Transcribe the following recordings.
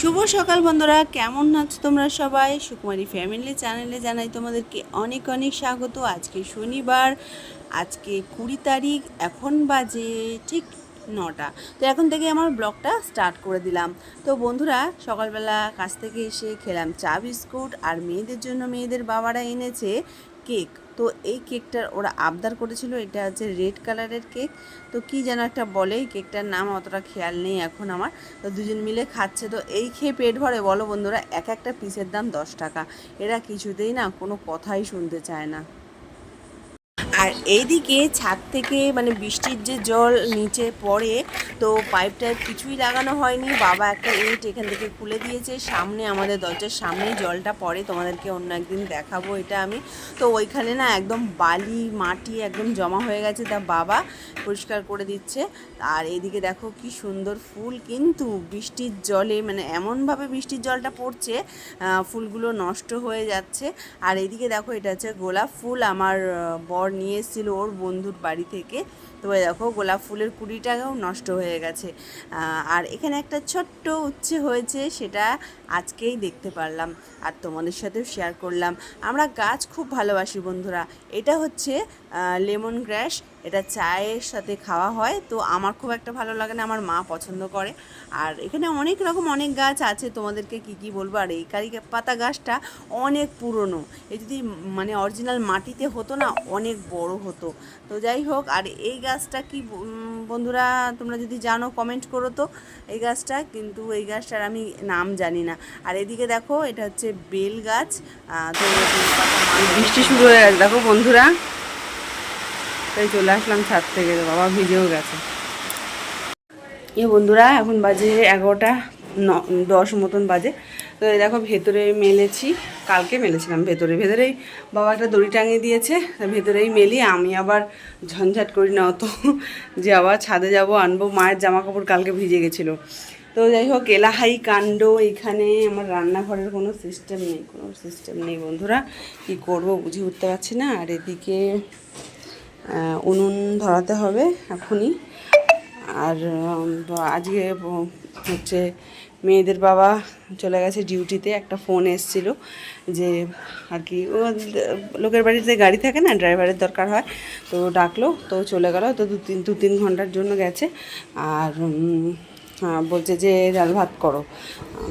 শুভ সকাল বন্ধুরা, কেমন আছো তোমরা সবাই? সুকুমারী ফ্যামিলি চ্যানেলে জানাই তোমাদেরকে অনেক অনেক স্বাগত। আজকে শনিবার, আজকে কুড়ি তারিখ, এখন বাজে ঠিক নটা। তো এখন থেকে আমার ব্লগটা স্টার্ট করে দিলাম। তো বন্ধুরা, সকালবেলা কাছ থেকে এসে খেলাম চা বিস্কুট, আর মেয়েদের জন্য মেয়েদের বাবারা এনেছে কেক। তো এই কেকটার ওরা আবদার করেছিল, এটা হচ্ছে রেড কালারের কেক। তো কি যেন একটা বলে, এই কেকটার নাম অতটা খেয়াল নেই এখন আমার। তো দুজন মিলে খাচ্ছে, তো এই খেয়ে পেট ভরে। বলো বন্ধুরা, এক একটা পিসের দাম দশ টাকা। এরা কিছুতেই না কোনো কথাই শুনতে চায় না। আর এইদিকে ছাদ থেকে মানে বৃষ্টির যে জল নিচে পড়ে তো পাইপটা কিছুই লাগানো হয়নি। বাবা একটা ইট এখান থেকে খুলে দিয়েছে। সামনে আমাদের দরজার সামনেই জলটা পড়ে। তোমাদেরকে অন্য একদিন দেখাবো এটা আমি। তো ওইখানে না একদম বালি, মাটি একদম জমা হয়ে গেছে তা বাবা পরিষ্কার করে দিচ্ছে। আর এদিকে দেখো কি সুন্দর ফুল। কিন্তু বৃষ্টির জলে মানে এমনভাবে বৃষ্টির জলটা পড়ছে ফুলগুলো নষ্ট হয়ে যাচ্ছে। আর এদিকে দেখো এটা হচ্ছে গোলাপ ফুল। আমার বর নিয়ে এসেছিল ওর বন্ধুর বাড়ি থেকে। তো দেখো গোলাপ ফুলের কুড়িটাও নষ্ট হয়ে গেছে। আর এখানে একটা ছোট্ট উচ্ছে হয়েছে, সেটা আজকেই দেখতে পারলাম আর তোমাদের সাথেও শেয়ার করলাম। আমরা গাছ খুব ভালোবাসি বন্ধুরা। এটা হচ্ছে লেমন গ্রাস এটা চায়ের সাথে খাওয়া হয়, তো আমার খুব একটা ভালো লাগে না, আমার মা পছন্দ করে। আর এখানে অনেক রকম অনেক গাছ আছে, তোমাদেরকে কি কি বলব? আর এই কারি পাতা গাছটা অনেক পুরনো। এ যদি মানে অরিজিনাল মাটিতে হতো না, অনেক বড় হতো। তো যাই হোক, আর এই গাছটা কি বন্ধুরা, তোমরা যদি জানো কমেন্ট করো তো এই গাছটা। কিন্তু এই গাছটার আমি নাম জানি না। আর এদিকে দেখো, এটা হচ্ছে বেল গাছ। তো বৃষ্টি শুরু হয়ে গেছে। দেখো বন্ধুরা তাই চলে আসলাম ছাদ থেকে। তো বাবা ভিজেও গেছে। এ বন্ধুরা, এখন বাজে এগারোটা ন, দশ মতন বাজে। তো দেখো ভেতরে মেলেছি, কালকে মেলেছিলাম ভেতরে। ভেতরেই বাবা একটা দড়ি টাঙিয়ে দিয়েছে ভেতরেই মেলি। আমি আবার ঝঞ্ঝাট করি না অত, যে আবার ছাদে যাব, আনব। মায়ের জামা কাপড় কালকে ভিজে গেছিল। তো যাই হোক, এলাহাই কাণ্ড এখানে আমার রান্নাঘরের কোনো সিস্টেম নেই, কোনো সিস্টেম নেই বন্ধুরা। কী করব, বুঝে উঠতে পারছি না। আর এদিকে উনুন ধরাতে হবে এখনই আর আজকে হচ্ছে মেয়েদের বাবা চলে গেছে ডিউটিতে, একটা ফোন এসছিল যে আর কি, ও, লোকের বাড়িতে গাড়ি থাকে না, ড্রাইভারের দরকার হয়, তো ডাকলো, তো চলে গেল, তো দু তিন দু তিন ঘণ্টার জন্য গেছে। আর বলছে যে ডাল ভাত করো।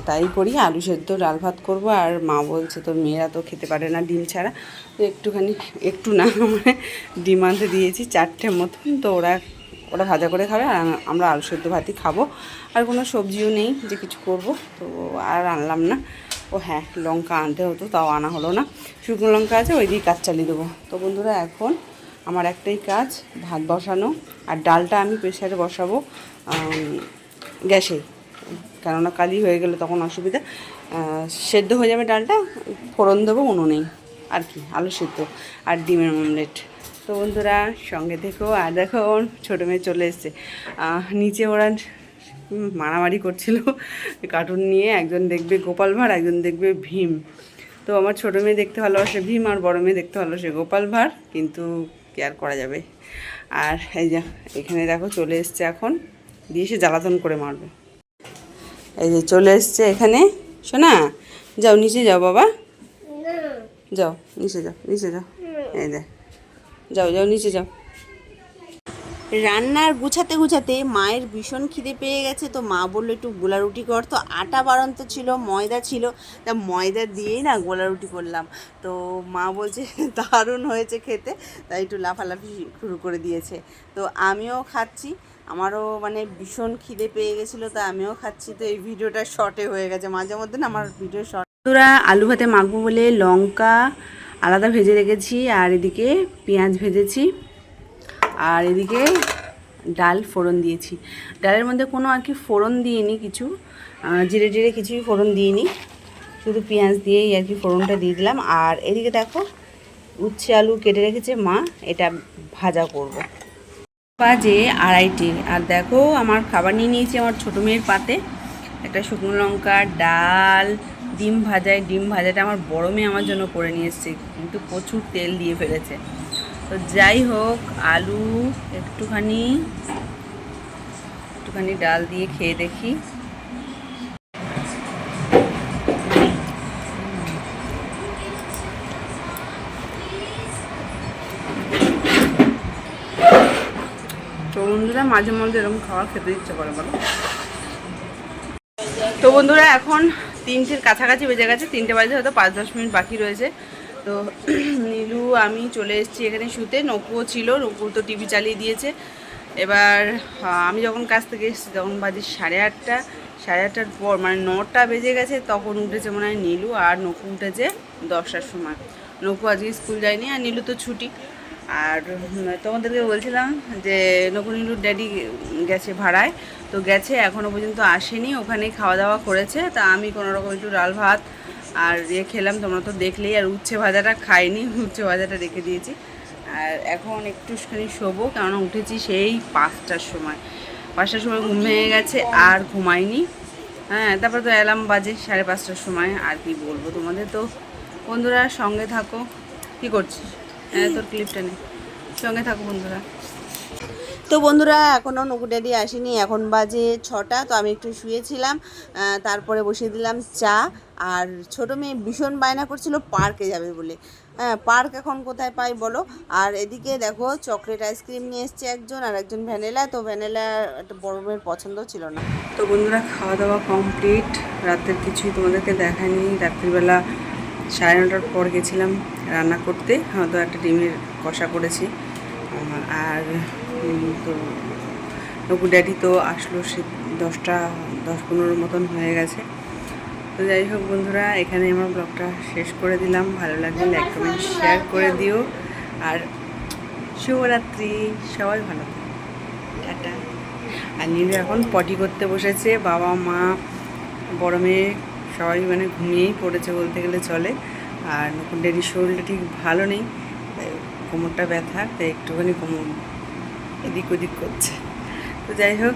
তাই করি, আলু সেদ্ধ, ডাল ভাত করব, আর মা বলছে তো মেয়েরা তো খেতে পারে না ডিম ছাড়া। তো একটুখানি, একটু না মানে ডিম আনতে দিয়েছি চারটে মতন। তো ওরা ওরা ভাজা করে খাবে, আর আমরা আলু সেদ্ধ ভাতই খাব। আর কোনো সবজিও নেই যে কিছু করব। তো আর আনলাম না। ও হ্যাঁ লঙ্কা আনতে হতো, তাও আনা হলো না। শুকনো লঙ্কা আছে, ওই দিয়ে কাজ চালিয়ে দেবো। তো বন্ধুরা, এখন আমার একটাই কাজ, ভাত বসানো। আর ডালটা আমি প্রেশারে বসাবো গ্যাসে কেননা কালি হয়ে গেলে তখন অসুবিধা। সেদ্ধ হয়ে যাবে ডালটা, ফোড়ন দেবো, উনুনেই। আর কি, আলু সেদ্ধ আর ডিমের অমলেট। তো বন্ধুরা, সঙ্গে থেকেও আর দেখো, ওর ছোটো মেয়ে চলে এসছে। নিচে ওরা মারামারি করছিল। কার্টুন নিয়ে একজন দেখবে গোপাল ভাঁড়, একজন দেখবে ভীম। তো আমার ছোটো মেয়ে দেখতে ভালোবাসে ভীম আর বড় মেয়ে দেখতে ভালোবাসে গোপাল ভাঁড়, কিন্তু কি আর করা যাবে? আর এই যা, এখানে দেখো, চলে এসছে এখন। দিয়ে এসে জ্বালাতন করে মারবে। এই যে চলে এসছে এখানে। শোনা যাও নিচে যাও বাবা। যাও, নিচে যাও নিচে যাও। এই দে যাও যাও, নিচে যাও। রান্নার গুছাতে গুছাতে মায়ের ভীষণ খিদে পেয়ে গেছে, তো মা বলল একটু গোলা রুটি কর। তো আটা বাড়ন্ত ছিল, ময়দা ছিল, তা ময়দা দিয়েই না গোলা রুটি করলাম। তো মা বলছে, দারুণ হয়েছে খেতে, তাই একটু লাফালাফি শুরু করে দিয়েছে। তো আমিও খাচ্ছি আমারও মানে ভীষণ খিদে পেয়ে গেছিল তো আমিও খাচ্ছি। তো এই ভিডিওটা শর্টে হয়ে গেছে। মাঝে মধ্যে না আমার ভিডিও শর্ট তোরা আলু ভাতে মাখবো বলে লঙ্কা আলাদা ভেজে রেখেছি, আর এদিকে পেঁয়াজ ভেজেছি, আর এদিকে ডাল ফোড়ন দিয়েছি। ডালের মধ্যে কোনো আর কি ফোড়ন দিইনি কিছু জিরে জিরে কিছুই ফোড়ন দিইনি। শুধু পেঁয়াজ দিয়েই আর কি ফোড়নটা দিয়ে দিলাম। আর এদিকে দেখো, উচ্ছে আলু কেটে রেখেছে মা, এটা ভাজা করব। বাজে আড়াইটে। আর দেখো, আমার খাবার নিয়ে নিয়েছি আমার ছোটো মেয়ের পাতে। একটা শুকনো লঙ্কা, ডাল, ডিম ভাজায় ডিম ভাজাটা আমার বড় মেয়ে আমার জন্য করে নিয়ে এসছে। কিন্তু প্রচুর তেল দিয়ে ফেলেছে। তো যাই হোক, আলু একটুখানি একটুখানি ডাল দিয়ে খেয়ে দেখি। বন্ধুরা মাঝে মধ্যে এরকম খাবার খেতে ইচ্ছে করে বলো। তো বন্ধুরা, এখন তিনটের কাছাকাছি বেজে গেছে, তিনটে বাজে হয়তো পাঁচ দশ মিনিট বাকি রয়েছে। তো নীলু, আমি চলে এসেছি এখানে শুতে, নকুও ছিল, নকু তো টিভি চালিয়ে দিয়েছে। এবার আমি যখন কাছ থেকে এসেছি, তখন বাজে সাড়ে আটটা, সাড়ে আটটার পর মানে নটা বেজে গেছে, তখন উঠেছে মনে হয় নীলু আর নকু উঠেছে দশটার সময়। নকু আজকে স্কুল যায়নি আর নীলু তো ছুটি। আর তোমাদেরকে বলছিলাম যে নকু ড্যাডি গেছে ভাড়ায়, তো গেছে এখনও পর্যন্ত আসেনি, ওখানেই খাওয়া দাওয়া করেছে, তা আমি কোনো রকম একটু ডাল ভাত আর ইয়ে খেলাম, তোমরা তো দেখলেই, আর উচ্ছে ভাজাটা খাইনি, উচ্ছে ভাজাটা রেখে দিয়েছি, আর এখন একটুখানি শোবো, কেননা উঠেছি সেই পাঁচটার সময় পাঁচটার সময় ঘুম ভেঙে গেছে, আর ঘুমাইনি হ্যাঁ তারপর তো অ্যালার্ম বাজে সাড়ে পাঁচটার সময়, আর কি বলব তোমাদের তো, বন্ধুরা সঙ্গে থাকো, কি করছিস? হ্যাঁ তোর ক্লিপটা নেই সঙ্গে থাকো বন্ধুরা। তো বন্ধুরা এখনও নকু ড্যাডি আসেনি। এখন বাজে ছটা তো আমি একটু শুয়েছিলাম। তারপরে বসিয়ে দিলাম চা। আর ছোটো মেয়ে ভীষণ বায়না করছিল পার্কে যাবে বলে। হ্যাঁ পার্ক এখন কোথায় পাই বলো? আর এদিকে দেখো চকলেট আইসক্রিম নিয়ে এসছে একজন আর একজন ভ্যানিলা। তো ভ্যানিলা একটা বড় মেয়ের পছন্দ ছিল না। তো বন্ধুরা খাওয়া দাওয়া কমপ্লিট রাতের কিছুই তোমাদেরকে দেখায়নি রাত্রিবেলা সাড়ে নটার পর গেছিলাম রান্না করতে। হয়তো একটা ডিমের কষা করেছি। আর তো নকু ড্যাডি তো আসলো, সে দশটা, দশ পনেরো মতন হয়ে গেছে। তো যাই হোক বন্ধুরা, এখানে আমার ব্লগটা শেষ করে দিলাম। ভালো লাগলে লাইক কমেন্ট শেয়ার করে দিও। আর শুভরাত্রি, সবাই ভালো টাটা। আর নীলু এখন পটি করতে বসেছে। বাবা, মা, বড় মেয়ে। সবাই মানে ঘুমিয়েই পড়েছে বলতে গেলে চলে। আর নতুন ডেডির শরীরটা ঠিক ভালো নেই কোমরটা ব্যথা, তাই একটুখানি কোমর এদিক ওদিক করছে। তো যাই হোক